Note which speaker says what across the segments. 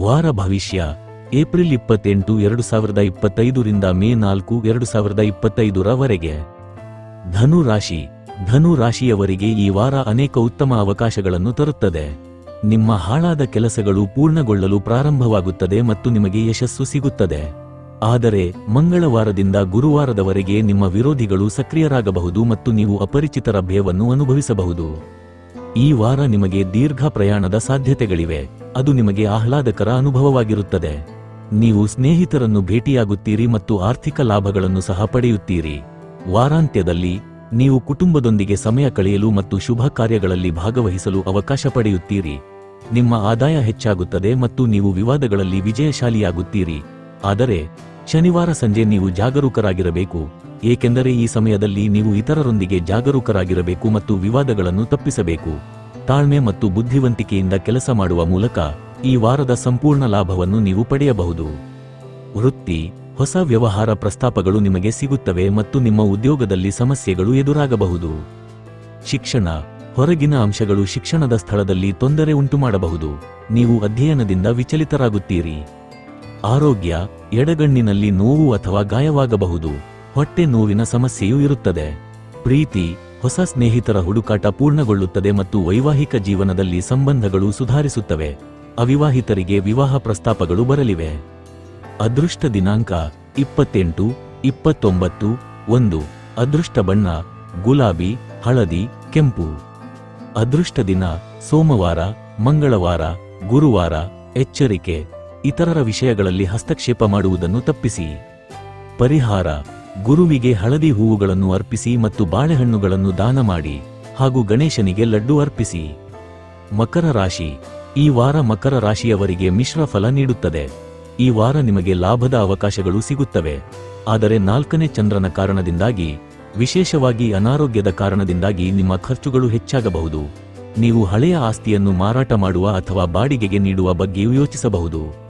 Speaker 1: ವಾರ ಭವಿಷ್ಯ. ಏಪ್ರಿಲ್ ಇಪ್ಪತ್ತೆಂಟು ಎರಡು ಸಾವಿರದ ಇಪ್ಪತ್ತೈದರಿಂದ ಮೇ ನಾಲ್ಕು ಎರಡು ಸಾವಿರದ ಇಪ್ಪತ್ತೈದರವರೆಗೆ ಧನು ರಾಶಿ. ಈ ವಾರ ಅನೇಕ ಉತ್ತಮ ಅವಕಾಶಗಳನ್ನು ತರುತ್ತದೆ. ನಿಮ್ಮ ಹಾಳಾದ ಕೆಲಸಗಳು ಪೂರ್ಣಗೊಳ್ಳಲು ಪ್ರಾರಂಭವಾಗುತ್ತದೆ ಮತ್ತು ನಿಮಗೆ ಯಶಸ್ಸು ಸಿಗುತ್ತದೆ. ಆದರೆ, ಮಂಗಳವಾರದಿಂದ ಗುರುವಾರದವರೆಗೆ ನಿಮ್ಮ ವಿರೋಧಿಗಳು ಸಕ್ರಿಯರಾಗಬಹುದು ಮತ್ತು ನೀವು ಅಪರಿಚಿತರ ಭಯವನ್ನು ಅನುಭವಿಸಬಹುದು. ಈ ವಾರ ನಿಮಗೆ ದೀರ್ಘ ಪ್ರಯಾಣದ ಸಾಧ್ಯತೆಗಳಿವೆ. ಅದು ನಿಮಗೆ ಆಹ್ಲಾದಕರ ಅನುಭವವಾಗಿರುತ್ತದೆ. ನೀವು ಸ್ನೇಹಿತರನ್ನು ಭೇಟಿಯಾಗುತ್ತೀರಿ ಮತ್ತು ಆರ್ಥಿಕ ಲಾಭಗಳನ್ನು ಸಹ ಪಡೆಯುತ್ತೀರಿ. ವಾರಾಂತ್ಯದಲ್ಲಿ ನೀವು ಕುಟುಂಬದೊಂದಿಗೆ ಸಮಯ ಕಳೆಯಲು ಮತ್ತು ಶುಭ ಕಾರ್ಯಗಳಲ್ಲಿ ಭಾಗವಹಿಸಲು ಅವಕಾಶ ಪಡೆಯುತ್ತೀರಿ. ನಿಮ್ಮ ಆದಾಯ ಹೆಚ್ಚಾಗುತ್ತದೆ ಮತ್ತು ನೀವು ವಿವಾದಗಳಲ್ಲಿ ವಿಜಯಶಾಲಿಯಾಗುತ್ತೀರಿ. ಆದರೆ, ಶನಿವಾರ ಸಂಜೆ ನೀವು ಜಾಗರೂಕರಾಗಿರಬೇಕು, ಏಕೆಂದರೆ ಈ ಸಮಯದಲ್ಲಿ ನೀವು ಇತರರೊಂದಿಗೆ ಜಾಗರೂಕರಾಗಿರಬೇಕು ಮತ್ತು ವಿವಾದಗಳನ್ನು ತಪ್ಪಿಸಬೇಕು. ತಾಳ್ಮೆ ಮತ್ತು ಬುದ್ಧಿವಂತಿಕೆಯಿಂದ ಕೆಲಸ ಮಾಡುವ ಮೂಲಕ ಈ ವಾರದ ಸಂಪೂರ್ಣ ಲಾಭವನ್ನು ನೀವು ಪಡೆಯಬಹುದು. ವೃತ್ತಿ, ಹೊಸ ವ್ಯವಹಾರ ಪ್ರಸ್ತಾಪಗಳು ನಿಮಗೆ ಸಿಗುತ್ತವೆ ಮತ್ತು ನಿಮ್ಮ ಉದ್ಯೋಗದಲ್ಲಿ ಸಮಸ್ಯೆಗಳು ಎದುರಾಗಬಹುದು. ಶಿಕ್ಷಣ, ಹೊರಗಿನ ಅಂಶಗಳು ಶಿಕ್ಷಣದ ಸ್ಥಳದಲ್ಲಿ ತೊಂದರೆ ಉಂಟುಮಾಡಬಹುದು. ನೀವು ಅಧ್ಯಯನದಿಂದ ವಿಚಲಿತರಾಗುತ್ತೀರಿ. ಆರೋಗ್ಯ, ಎಡಗಣ್ಣಿನಲ್ಲಿ ನೋವು ಅಥವಾ ಗಾಯವಾಗಬಹುದು. ಹೊಟ್ಟೆ ನೋವಿನ ಸಮಸ್ಯೆಯೂ ಇರುತ್ತದೆ. ಪ್ರೀತಿ ಹೊಸ ಸ್ನೇಹಿತರ ಹುಡುಕಾಟ ಪೂರ್ಣಗೊಳ್ಳುತ್ತದೆ ಮತ್ತು ವೈವಾಹಿಕ ಜೀವನದಲ್ಲಿ ಸಂಬಂಧಗಳು ಸುಧಾರಿಸುತ್ತವೆ. ಅವಿವಾಹಿತರಿಗೆ ವಿವಾಹ ಪ್ರಸ್ತಾಪಗಳು ಬರಲಿವೆ. ಅದೃಷ್ಟ ದಿನಾಂಕ ಇಪ್ಪತ್ತೆಂಟು, ಇಪ್ಪತ್ತೊಂಬತ್ತು, ಒಂದು. ಅದೃಷ್ಟ ಬಣ್ಣ, ಗುಲಾಬಿ, ಹಳದಿ, ಕೆಂಪು. ಅದೃಷ್ಟ ದಿನ ಸೋಮವಾರ, ಮಂಗಳವಾರ, ಗುರುವಾರ, ಎಚ್ಚರಿಕೆ. ಇತರರ ವಿಷಯಗಳಲ್ಲಿ ಹಸ್ತಕ್ಷೇಪ ಮಾಡುವುದನ್ನು ತಪ್ಪಿಸಿ. ಪರಿಹಾರ ಗುರುವಿಗೆ ಹಳದಿ ಹೂವುಗಳನ್ನು ಅರ್ಪಿಸಿ ಮತ್ತು ಬಾಳೆಹಣ್ಣುಗಳನ್ನು ದಾನ ಮಾಡಿ ಹಾಗೂ ಗಣೇಶನಿಗೆ ಲಡ್ಡು ಅರ್ಪಿಸಿ. ಮಕರ ರಾಶಿ. ಈ ವಾರ ಮಕರ ರಾಶಿಯವರಿಗೆ ಮಿಶ್ರ ಫಲ ನೀಡುತ್ತದೆ. ಈ ವಾರ ನಿಮಗೆ ಲಾಭದ ಅವಕಾಶಗಳು ಸಿಗುತ್ತವೆ. ಆದರೆ ನಾಲ್ಕನೇ ಚಂದ್ರನ ಕಾರಣದಿಂದಾಗಿ, ವಿಶೇಷವಾಗಿ ಅನಾರೋಗ್ಯದ ಕಾರಣದಿಂದಾಗಿ ನಿಮ್ಮ ಖರ್ಚುಗಳು ಹೆಚ್ಚಾಗಬಹುದು. ನೀವು ಹಳೆಯ ಆಸ್ತಿಯನ್ನು ಮಾರಾಟ ಮಾಡುವ ಅಥವಾ ಬಾಡಿಗೆಗೆ ನೀಡುವ ಬಗ್ಗೆಯೂ ಯೋಚಿಸಬಹುದು.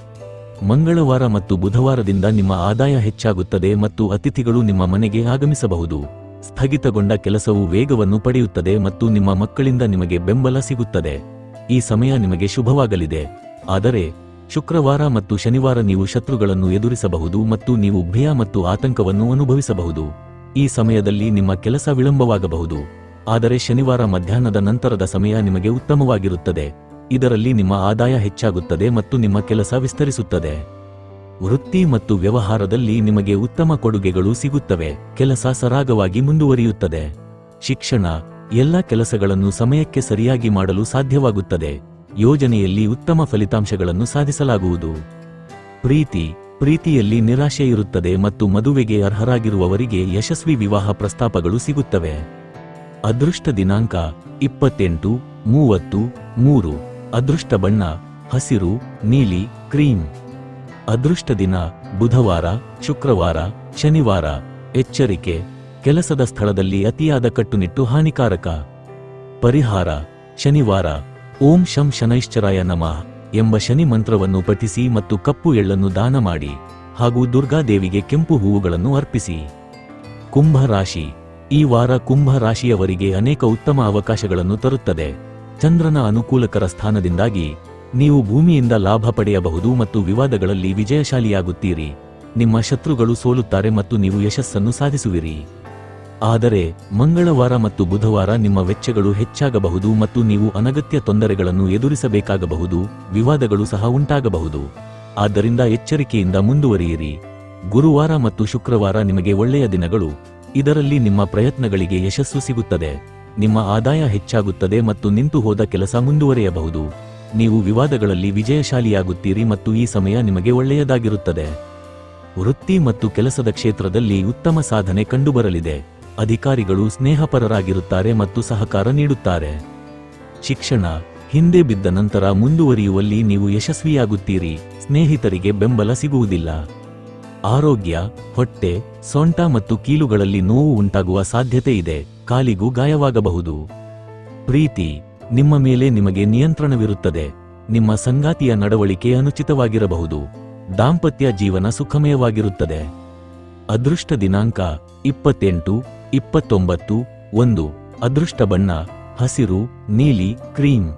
Speaker 1: ಮಂಗಳವಾರ ಮತ್ತು ಬುಧವಾರದಿಂದ ನಿಮ್ಮ ಆದಾಯ ಹೆಚ್ಚಾಗುತ್ತದೆ ಮತ್ತು ಅತಿಥಿಗಳು ನಿಮ್ಮ ಮನೆಗೆ ಆಗಮಿಸಬಹುದು. ಸ್ಥಗಿತಗೊಂಡ ಕೆಲಸವು ವೇಗವನ್ನು ಪಡೆಯುತ್ತದೆ ಮತ್ತು ನಿಮ್ಮ ಮಕ್ಕಳಿಂದ ನಿಮಗೆ ಬೆಂಬಲ ಸಿಗುತ್ತದೆ. ಈ ಸಮಯ ನಿಮಗೆ ಶುಭವಾಗಲಿದೆ. ಆದರೆ, ಶುಕ್ರವಾರ ಮತ್ತು ಶನಿವಾರ ನೀವು ಶತ್ರುಗಳನ್ನು ಎದುರಿಸಬಹುದು ಮತ್ತು ನೀವು ಭಯ ಮತ್ತು ಆತಂಕವನ್ನು ಅನುಭವಿಸಬಹುದು. ಈ ಸಮಯದಲ್ಲಿ ನಿಮ್ಮ ಕೆಲಸ ವಿಳಂಬವಾಗಬಹುದು. ಆದರೆ ಶನಿವಾರ ಮಧ್ಯಾಹ್ನದ ನಂತರದ ಸಮಯ ನಿಮಗೆ ಉತ್ತಮವಾಗಿರುತ್ತದೆ. ಇದರಲ್ಲಿ ನಿಮ್ಮ ಆದಾಯ ಹೆಚ್ಚಾಗುತ್ತದೆ ಮತ್ತು ನಿಮ್ಮ ಕೆಲಸ ವಿಸ್ತರಿಸುತ್ತದೆ. ವೃತ್ತಿ ಮತ್ತು ವ್ಯವಹಾರದಲ್ಲಿ ನಿಮಗೆ ಉತ್ತಮ ಕೊಡುಗೆಗಳು ಸಿಗುತ್ತವೆ. ಕೆಲಸ ಸರಾಗವಾಗಿ ಮುಂದುವರಿಯುತ್ತದೆ. ಶಿಕ್ಷಣ, ಎಲ್ಲ ಕೆಲಸಗಳನ್ನು ಸಮಯಕ್ಕೆ ಸರಿಯಾಗಿ ಮಾಡಲು ಸಾಧ್ಯವಾಗುತ್ತದೆ. ಯೋಜನೆಯಲ್ಲಿ ಉತ್ತಮ ಫಲಿತಾಂಶಗಳನ್ನು ಸಾಧಿಸಲಾಗುವುದು. ಪ್ರೀತಿ, ಪ್ರೀತಿಯಲ್ಲಿ ನಿರಾಶೆ ಇರುತ್ತದೆ ಮತ್ತು ಮದುವೆಗೆ ಅರ್ಹರಾಗಿರುವವರಿಗೆ ಯಶಸ್ವಿ ವಿವಾಹ ಪ್ರಸ್ತಾಪಗಳು ಸಿಗುತ್ತವೆ. ಅದೃಷ್ಟ ದಿನಾಂಕ ಇಪ್ಪತ್ತೆಂಟು, ಮೂವತ್ತು, ಮೂರು. ಅದೃಷ್ಟ ಬಣ್ಣ, ಹಸಿರು, ನೀಲಿ, ಕ್ರೀಮ್. ಅದೃಷ್ಟ ದಿನ, ಬುಧವಾರ, ಶುಕ್ರವಾರ, ಶನಿವಾರ. ಎಚ್ಚರಿಕೆ, ಕೆಲಸದ ಸ್ಥಳದಲ್ಲಿ ಅತಿಯಾದ ಕಟ್ಟುನಿಟ್ಟು ಹಾನಿಕಾರಕ. ಪರಿಹಾರ, ಶನಿವಾರ. ಓಂ ಶಂ ಶನೈಶ್ಚರಾಯ ನಮಃ ಎಂಬ ಶನಿ ಮಂತ್ರವನ್ನು ಪಠಿಸಿ ಮತ್ತು ಕಪ್ಪು ಎಳ್ಳನ್ನು ದಾನ ಮಾಡಿ ಹಾಗೂ ದುರ್ಗಾದೇವಿಗೆ ಕೆಂಪು ಹೂವುಗಳನ್ನು ಅರ್ಪಿಸಿ. ಕುಂಭ ರಾಶಿ ಈ ವಾರ ಕುಂಭ ರಾಶಿಯವರಿಗೆ ಅನೇಕ ಉತ್ತಮ ಅವಕಾಶಗಳನ್ನು ತರುತ್ತದೆ. ಚಂದ್ರನ ಅನುಕೂಲಕರ ಸ್ಥಾನದಿಂದಾಗಿ ನೀವು ಭೂಮಿಯಿಂದ ಲಾಭ ಪಡೆಯಬಹುದು ಮತ್ತು ವಿವಾದಗಳಲ್ಲಿ ವಿಜಯಶಾಲಿಯಾಗುತ್ತೀರಿ. ನಿಮ್ಮ ಶತ್ರುಗಳು ಸೋಲುತ್ತಾರೆ ಮತ್ತು ನೀವು ಯಶಸ್ಸನ್ನು ಸಾಧಿಸುವಿರಿ. ಆದರೆ ಮಂಗಳವಾರ ಮತ್ತು ಬುಧವಾರ ನಿಮ್ಮ ವೆಚ್ಚಗಳು ಹೆಚ್ಚಾಗಬಹುದು ಮತ್ತು ನೀವು ಅನಗತ್ಯ ತೊಂದರೆಗಳನ್ನು ಎದುರಿಸಬೇಕಾಗಬಹುದು, ವಿವಾದಗಳು ಸಹ ಉಂಟಾಗಬಹುದು. ಆದ್ದರಿಂದ ಎಚ್ಚರಿಕೆಯಿಂದ ಮುಂದುವರಿಯಿರಿ. ಗುರುವಾರ ಮತ್ತು ಶುಕ್ರವಾರ ನಿಮಗೆ ಒಳ್ಳೆಯ ದಿನಗಳು. ಇದರಲ್ಲಿ ನಿಮ್ಮ ಪ್ರಯತ್ನಗಳಿಗೆ ಯಶಸ್ಸು ಸಿಗುತ್ತದೆ. ನಿಮ್ಮ ಆದಾಯ ಹೆಚ್ಚಾಗುತ್ತದೆ ಮತ್ತು ನಿಂತು ಹೋದ ಕೆಲಸ ಮುಂದುವರಿಯಬಹುದು. ನೀವು ವಿವಾದಗಳಲ್ಲಿ ವಿಜಯಶಾಲಿಯಾಗುತ್ತೀರಿ ಮತ್ತು ಈ ಸಮಯ ನಿಮಗೆ ಒಳ್ಳೆಯದಾಗಿರುತ್ತದೆ. ವೃತ್ತಿ ಮತ್ತು ಕೆಲಸದ ಕ್ಷೇತ್ರದಲ್ಲಿ ಉತ್ತಮ ಸಾಧನೆ ಕಂಡುಬರಲಿದೆ. ಅಧಿಕಾರಿಗಳು ಸ್ನೇಹಪರರಾಗಿರುತ್ತಾರೆ ಮತ್ತು ಸಹಕಾರ ನೀಡುತ್ತಾರೆ. ಶಿಕ್ಷಣ, ಹಿಂದೆ ಬಿದ್ದ ನಂತರ ಮುಂದುವರಿಯುವಲ್ಲಿ ನೀವು ಯಶಸ್ವಿಯಾಗುತ್ತೀರಿ. ಸ್ನೇಹಿತರಿಗೆ ಬೆಂಬಲ ಸಿಗುವುದಿಲ್ಲ. ಆರೋಗ್ಯ, ಹೊಟ್ಟೆ, ಸೊಂಟ ಮತ್ತು ಕೀಲುಗಳಲ್ಲಿ ನೋವು ಉಂಟಾಗುವ ಸಾಧ್ಯತೆ ಇದೆ. ಕಾಲಿಗೂ ಗಾಯವಾಗಬಹುದು. ಪ್ರೀತಿ, ನಿಮ್ಮ ಮೇಲೆ ನಿಮಗೆ ನಿಯಂತ್ರಣವಿರುತ್ತದೆ. ನಿಮ್ಮ ಸಂಗಾತಿಯ ನಡವಳಿಕೆ ಅನುಚಿತವಾಗಿರಬಹುದು. ದಾಂಪತ್ಯ ಜೀವನ ಸುಖಮಯವಾಗಿರುತ್ತದೆ. ಅದೃಷ್ಟ ದಿನಾಂಕ, ಇಪ್ಪತ್ತೆಂಟು, ಇಪ್ಪತ್ತೊಂಬತ್ತು, ಒಂದು. ಅದೃಷ್ಟ ಬಣ್ಣ, ಹಸಿರು, ನೀಲಿ ಕ್ರೀಮ್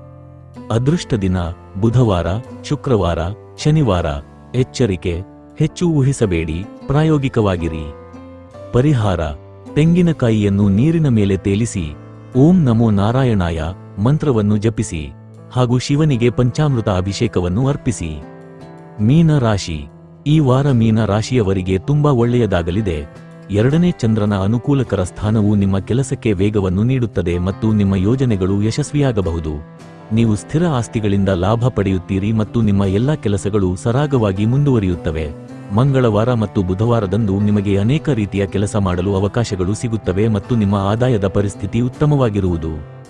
Speaker 1: ಅದೃಷ್ಟ ದಿನ, ಬುಧವಾರ, ಶುಕ್ರವಾರ, ಶನಿವಾರ. ಎಚ್ಚರಿಕೆ ಹೆಚ್ಚು ಊಹಿಸಬೇಡಿ, ಪ್ರಾಯೋಗಿಕವಾಗಿರಿ. ಪರಿಹಾರ, ತೆಂಗಿನಕಾಯಿಯನ್ನು ನೀರಿನ ಮೇಲೆ ತೇಲಿಸಿ, ಓಂ ನಮೋ ನಾರಾಯಣಾಯ ಮಂತ್ರವನ್ನು ಜಪಿಸಿ ಹಾಗೂ ಶಿವನಿಗೆ ಪಂಚಾಮೃತ ಅಭಿಷೇಕವನ್ನು ಅರ್ಪಿಸಿ. ಮೀನ ರಾಶಿ, ಈ ವಾರ ಮೀನ ರಾಶಿಯವರಿಗೆ ತುಂಬಾ ಒಳ್ಳೆಯದಾಗಲಿದೆ. ಎರಡನೇ ಚಂದ್ರನ ಅನುಕೂಲಕರ ಸ್ಥಾನವು ನಿಮ್ಮ ಕೆಲಸಕ್ಕೆ ವೇಗವನ್ನು ನೀಡುತ್ತದೆ ಮತ್ತು ನಿಮ್ಮ ಯೋಜನೆಗಳು ಯಶಸ್ವಿಯಾಗಬಹುದು. ನೀವು ಸ್ಥಿರ ಆಸ್ತಿಗಳಿಂದ ಲಾಭ ಪಡೆಯುತ್ತೀರಿ ಮತ್ತು ನಿಮ್ಮ ಎಲ್ಲಾ ಕೆಲಸಗಳು ಸರಾಗವಾಗಿ ಮುಂದುವರಿಯುತ್ತವೆ. ಮಂಗಳವಾರ ಮತ್ತು ಬುಧವಾರದಂದು ನಿಮಗೆ ಅನೇಕ ರೀತಿಯ ಕೆಲಸ ಮಾಡಲು ಅವಕಾಶಗಳು ಸಿಗುತ್ತವೆ ಮತ್ತು ನಿಮ್ಮ ಆದಾಯದ ಪರಿಸ್ಥಿತಿ ಉತ್ತಮವಾಗಿರುವುದು.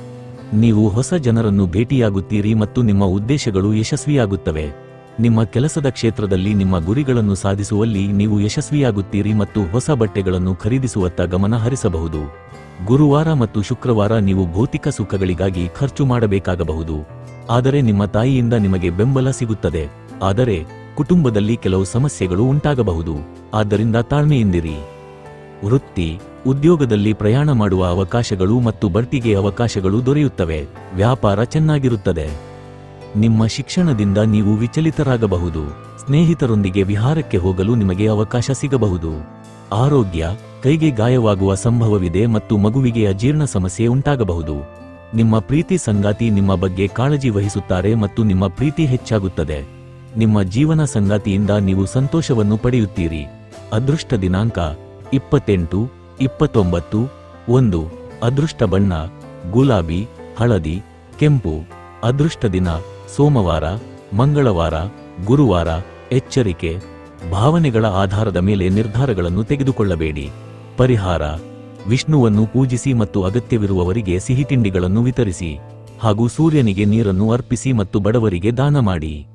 Speaker 1: ನೀವು ಹೊಸ ಜನರನ್ನು ಭೇಟಿಯಾಗುತ್ತೀರಿ ಮತ್ತು ನಿಮ್ಮ ಉದ್ದೇಶಗಳು ಯಶಸ್ವಿಯಾಗುತ್ತವೆ. ನಿಮ್ಮ ಕೆಲಸದ ಕ್ಷೇತ್ರದಲ್ಲಿ ನಿಮ್ಮ ಗುರಿಗಳನ್ನು ಸಾಧಿಸುವಲ್ಲಿ ನೀವು ಯಶಸ್ವಿಯಾಗುತ್ತೀರಿ ಮತ್ತು ಹೊಸ ಬಟ್ಟೆಗಳನ್ನು ಖರೀದಿಸುವತ್ತ ಗಮನ ಹರಿಸಬಹುದು. ಗುರುವಾರ ಮತ್ತು ಶುಕ್ರವಾರ ನೀವು ಭೌತಿಕ ಸುಖಗಳಿಗಾಗಿ ಖರ್ಚು ಮಾಡಬೇಕಾಗಬಹುದು. ಆದರೆ ನಿಮ್ಮ ತಾಯಿಯಿಂದ ನಿಮಗೆ ಬೆಂಬಲ ಸಿಗುತ್ತದೆ. ಆದರೆ ಕುಟುಂಬದಲ್ಲಿ ಕೆಲವು ಸಮಸ್ಯೆಗಳು ಉಂಟಾಗಬಹುದು. ಆದ್ದರಿಂದ ತಾಳ್ಮೆಯಿಂದಿರಿ ವೃತ್ತಿ, ಉದ್ಯೋಗದಲ್ಲಿ ಪ್ರಯಾಣ ಮಾಡುವ ಅವಕಾಶಗಳು ಮತ್ತು ಬಡ್ತಿಗೆ ಅವಕಾಶಗಳು ದೊರೆಯುತ್ತವೆ. ವ್ಯಾಪಾರ ಚೆನ್ನಾಗಿರುತ್ತದೆ. ನಿಮ್ಮ ಶಿಕ್ಷಣದಿಂದ ನೀವು ವಿಚಲಿತರಾಗಬಹುದು. ಸ್ನೇಹಿತರೊಂದಿಗೆ ವಿಹಾರಕ್ಕೆ ಹೋಗಲು ನಿಮಗೆ ಅವಕಾಶ ಸಿಗಬಹುದು. ಆರೋಗ್ಯ, ಕೈಗೆ ಗಾಯವಾಗುವ ಸಂಭವವಿದೆ ಮತ್ತು ಮಗುವಿಗೆ ಅಜೀರ್ಣ ಸಮಸ್ಯೆ ಉಂಟಾಗಬಹುದು. ನಿಮ್ಮ ಪ್ರೀತಿ ಸಂಗಾತಿ ನಿಮ್ಮ ಬಗ್ಗೆ ಕಾಳಜಿ ವಹಿಸುತ್ತಾರೆ ಮತ್ತು ನಿಮ್ಮ ಪ್ರೀತಿ ಹೆಚ್ಚಾಗುತ್ತದೆ. ನಿಮ್ಮ ಜೀವನ ಸಂಗಾತಿಯಿಂದ ನೀವು ಸಂತೋಷವನ್ನು ಪಡೆಯುತ್ತೀರಿ. ಅದೃಷ್ಟ ದಿನಾಂಕ ಇಪ್ಪತ್ತೆಂಟು, ಇಪ್ಪತ್ತೊಂಬತ್ತು, ಒಂದು, ಅದೃಷ್ಟ ಬಣ್ಣ, ಗುಲಾಬಿ, ಹಳದಿ, ಕೆಂಪು, ಅದೃಷ್ಟ ದಿನ, ಸೋಮವಾರ, ಮಂಗಳವಾರ, ಗುರುವಾರ, ಎಚ್ಚರಿಕೆ, ಭಾವನೆಗಳ ಆಧಾರದ ಮೇಲೆ ನಿರ್ಧಾರಗಳನ್ನು ತೆಗೆದುಕೊಳ್ಳಬೇಡಿ. ಪರಿಹಾರ, ವಿಷ್ಣುವನ್ನು ಪೂಜಿಸಿ ಮತ್ತು ಅಗತ್ಯವಿರುವವರಿಗೆ ಸಿಹಿತಿಂಡಿಗಳನ್ನು ವಿತರಿಸಿ ಹಾಗೂ ಸೂರ್ಯನಿಗೆ ನೀರನ್ನು ಅರ್ಪಿಸಿ ಮತ್ತು ಬಡವರಿಗೆ ದಾನ ಮಾಡಿ.